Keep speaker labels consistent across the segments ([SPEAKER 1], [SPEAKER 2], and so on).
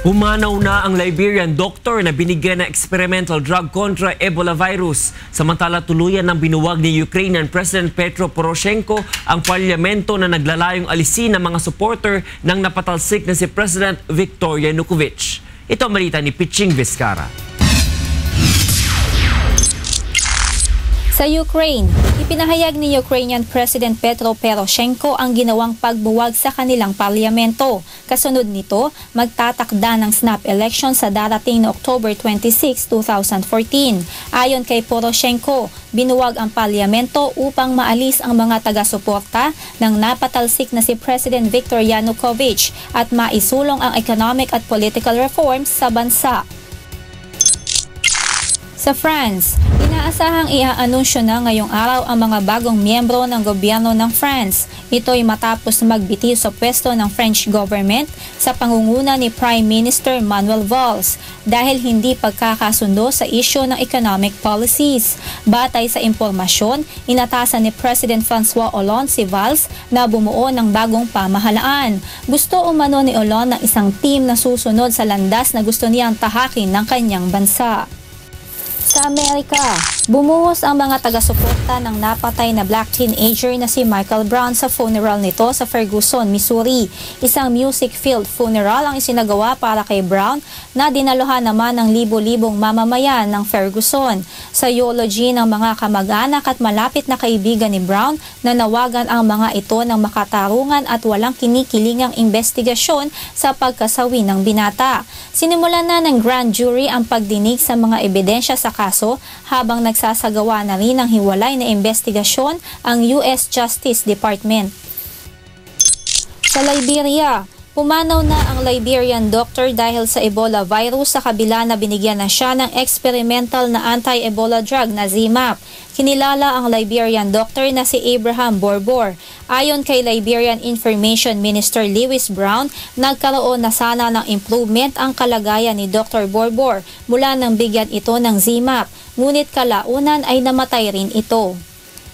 [SPEAKER 1] Pumanaw na ang Liberian doctor na binigyan ng experimental drug kontra Ebola virus. Samantala tuluyan ng binuwag ni Ukrainian President Petro Poroshenko ang parlamento na naglalayong alisin ng mga supporter ng napatalsik na si President Viktor Yanukovych. Ito ang malita ni Piching Vizcara.
[SPEAKER 2] Sa Ukraine, ipinahayag ni Ukrainian President Petro Poroshenko ang ginawang pagbuwag sa kanilang parlamento. Kasunod nito, magtatakda ng snap election sa darating na October 26, 2014. Ayon kay Poroshenko, binuwag ang parlamento upang maalis ang mga taga-suporta ng napatalsik na si President Viktor Yanukovych at maisulong ang economic at political reforms sa bansa. Sa France, inaasahang iaanunsyo na ngayong araw ang mga bagong miyembro ng gobyerno ng France. Ito ay matapos magbitiw sa pwesto ng French government sa pangunguna ni Prime Minister Manuel Valls dahil hindi pagkakasundo sa isyo ng economic policies. Batay sa impormasyon, inatasan ni President François Hollande si Valls na bumuo ng bagong pamahalaan. Gusto umano ni Hollande ng isang team na susunod sa landas na gusto niyang tahakin ng kanyang bansa. Sa Amerika, bumuhos ang mga taga-suporta ng napatay na black teenager na si Michael Brown sa funeral nito sa Ferguson, Missouri. Isang music-filled funeral ang isinagawa para kay Brown na dinaluhan naman ng libo-libong mamamayan ng Ferguson. Sa eulogy ng mga kamag-anak at malapit na kaibigan ni Brown, nanawagan ang mga ito ng makatarungan at walang kinikilingang investigasyon sa pagkasawi ng binata. Sinimulan na ng grand jury ang pagdinig sa mga ebidensya sa kaso habang nagsasagawa na rin ng hiwalay na investigasyon ang US Justice Department. Sa Liberia, Pumanaw na ang Liberian doctor dahil sa Ebola virus sa kabila na binigyan na siya ng experimental na anti-Ebola drug na ZMapp. Kinilala ang Liberian doctor na si Abraham Borbor. Ayon kay Liberian Information Minister Lewis Brown, nagkaroon na sana ng improvement ang kalagayan ni Dr. Borbor mula nang bigyan ito ng ZMapp, ngunit kalaunan ay namatay rin ito.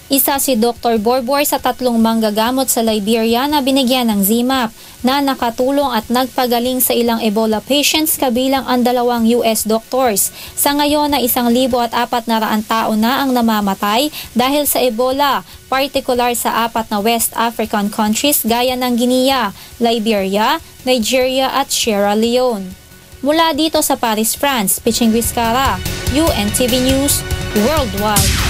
[SPEAKER 2] Isa si Dr. Borbor sa tatlong manggagamot sa Liberia na binigyan ng ZMapp na nakatulong at nagpagaling sa ilang Ebola patients kabilang ang dalawang US doctors. Sa ngayon na isang libo at apat na raan tao na ang namamatay dahil sa Ebola, partikular sa apat na West African countries gaya ng Guinea, Liberia, Nigeria at Sierra Leone. Mula dito sa Paris, France, Piching Vizcara, UNTV News, Worldwide.